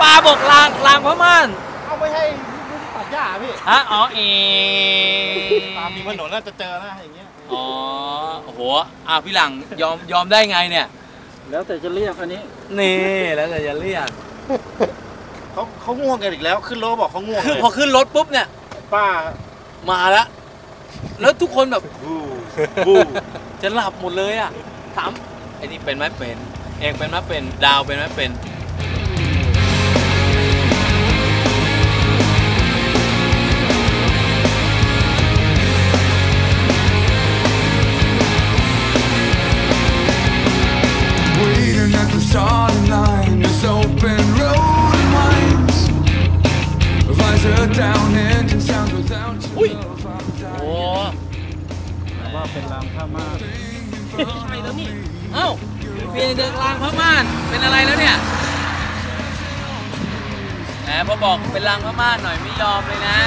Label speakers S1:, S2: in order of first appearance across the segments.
S1: ปลาบอกลางลางพม่าน
S2: เอาไม่ให้ลูกตัดหญ้าพี่
S1: ฮะอ๋อเอ
S2: ตามมีถนนน่าจะเจอนะอย่างเงี้ย
S1: อ๋อโอ้โหอะพี่หลังยอมยอมได้ไงเนี่ย
S3: แล้วแต่จะเรียกอันนี้
S1: นี่แล้วแต่จะเรียก
S2: เขาเขาง่วงกันอีกแล้ว ขึ้นรถบอกเขาง่วง
S1: คือ
S2: เลย
S1: พอขึ้นรถปุ๊บเนี่ย
S2: ป้า
S1: มาแล้ว แล้วทุกคนแบบ
S2: บูบู
S1: จะหลับหมดเลยอะถามไอ้นี่เป็นไหมเป็น เองเป็นไหมเป็น ดาวเป็นไหมเป็น
S4: down into sounds without you.
S1: Oi.
S4: Oh.
S3: ว่าเป็นรางผ้าม่าน
S1: ใช่แล้วนี่ เอ้าเปลี่ยนจากรางพม่าน เป็นอะไรแล้วเนี่ยแหมพอบอกเป็นรางพม่านหน่อยไม่ยอมเลยนะ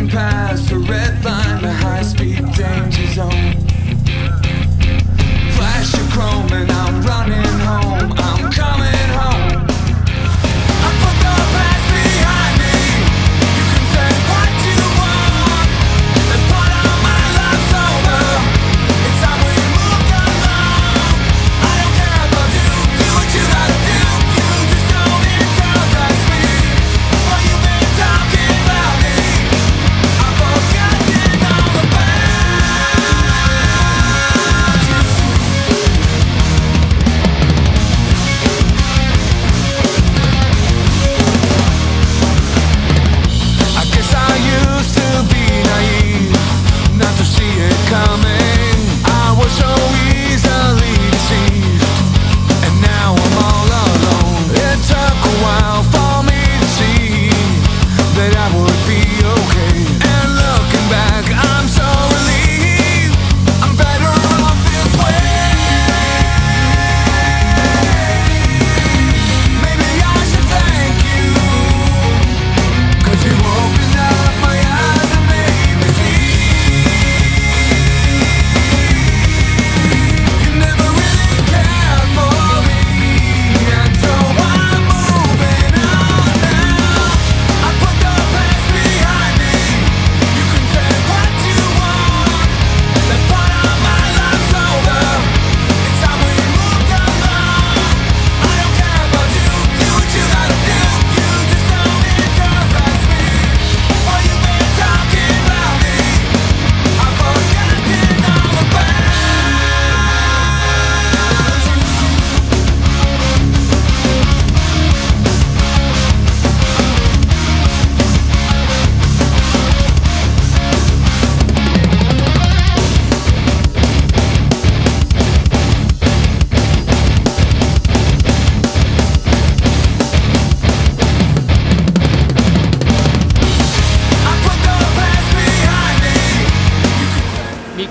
S4: Charging past the red line, the high speed danger zone. Flash of chrome and I'm running home. I'm coming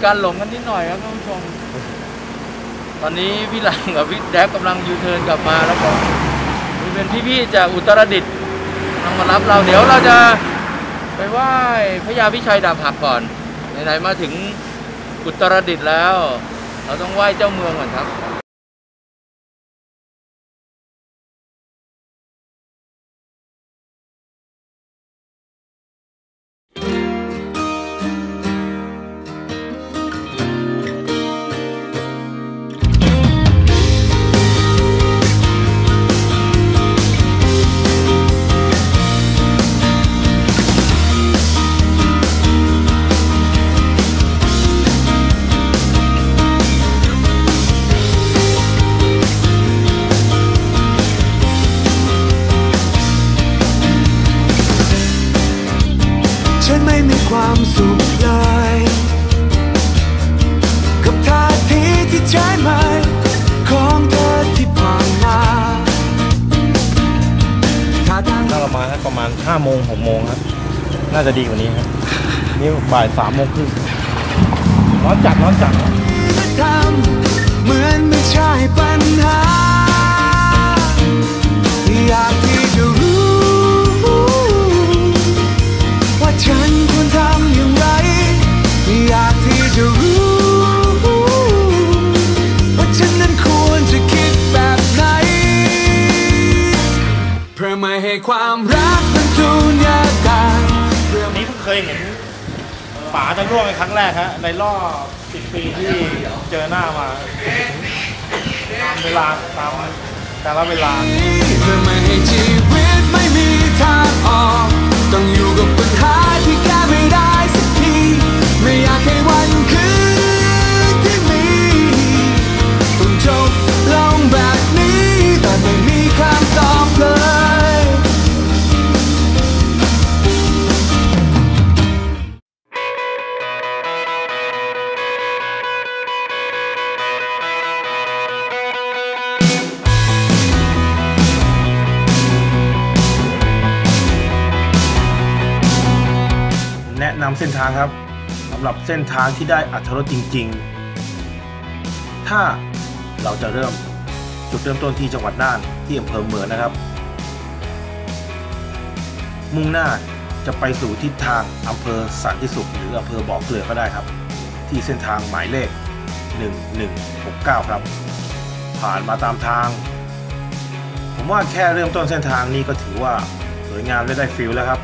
S1: การหลงกันนิดหน่อยครับท่านผู้ชม ตอนนี้พี่หลังกับพี่แดบกำลังยูเทิร์นกลับมาแล้วก็มีเป็นพี่ๆจากอุตรดิตถ์กำลังมารับเราเดี๋ยวเราจะไปไหว้พระยาพิชัยดาบหักก่อนไหนๆมาถึงอุตรดิตถ์แล้ว เราต้องไหว้เจ้าเมืองก่อนครับ
S4: ความสุขเลย กับท่าทีที่ใช้ไหม ของเธอที่ผ่านมาท่าทาง
S2: ถ้าเรามาประมาณ5โมง6โมงครับ น่าจะดีกว่านี้ครับ นี่บ่าย3โมงครึ่งร้อนจัดร้อนจัด
S4: ทำเหมือนไม่ใช่ปัญหาอยาก ยเห็น
S2: ป๋าจะร่วงเป็นครั้งแรกฮะในรอบ10ปีที่เจอหน้ามาตามเวลาตามแต่ละเวลา
S4: เพื่อไม่ให้ชีวิตไม่มีทางออก นำเส้
S5: นทางครับสำหรับเส้นทางที่ได้อัตรรสจริง ๆ ถ้าเราจะเริ่มจุดเริ่มต้นที่จังหวัดน่านที่อำเภอเมืองนะครับ มุ่งหน้าจะไปสู่ทิศทางอำเภอสันติสุขหรืออำเภอบ่อเกลือก็ได้ครับ ที่เส้นทางหมายเลข 1169 ครับ ผ่านมาตามทาง ผมว่าแค่เริ่มต้นเส้นทางนี้ก็ถือว่าสวยงามและได้ฟิลแล้วครับ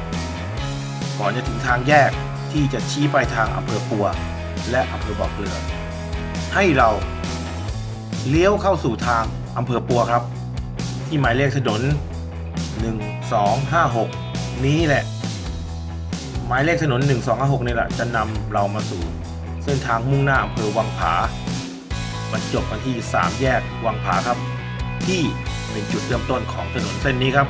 S5: ก่อนจะถึงทางแยก ที่จะชี้ไปทางอำเภอปัว และอำเภอบ่อเกลือ ให้เราเลี้ยวเข้าสู่ทางอำเภอปัวครับ ที่หมายเลขถนน 1256 นี้แหละ หมายเลขถนน 1256นี่แหละจะนำเรามาสู่ เส้นทางมุ่งหน้าอำเภอวังผาบรรจบกันที่ 3 แยกวังผาครับ ที่เป็นจุดเริ่มต้นของถนนเส้นนี้ครับ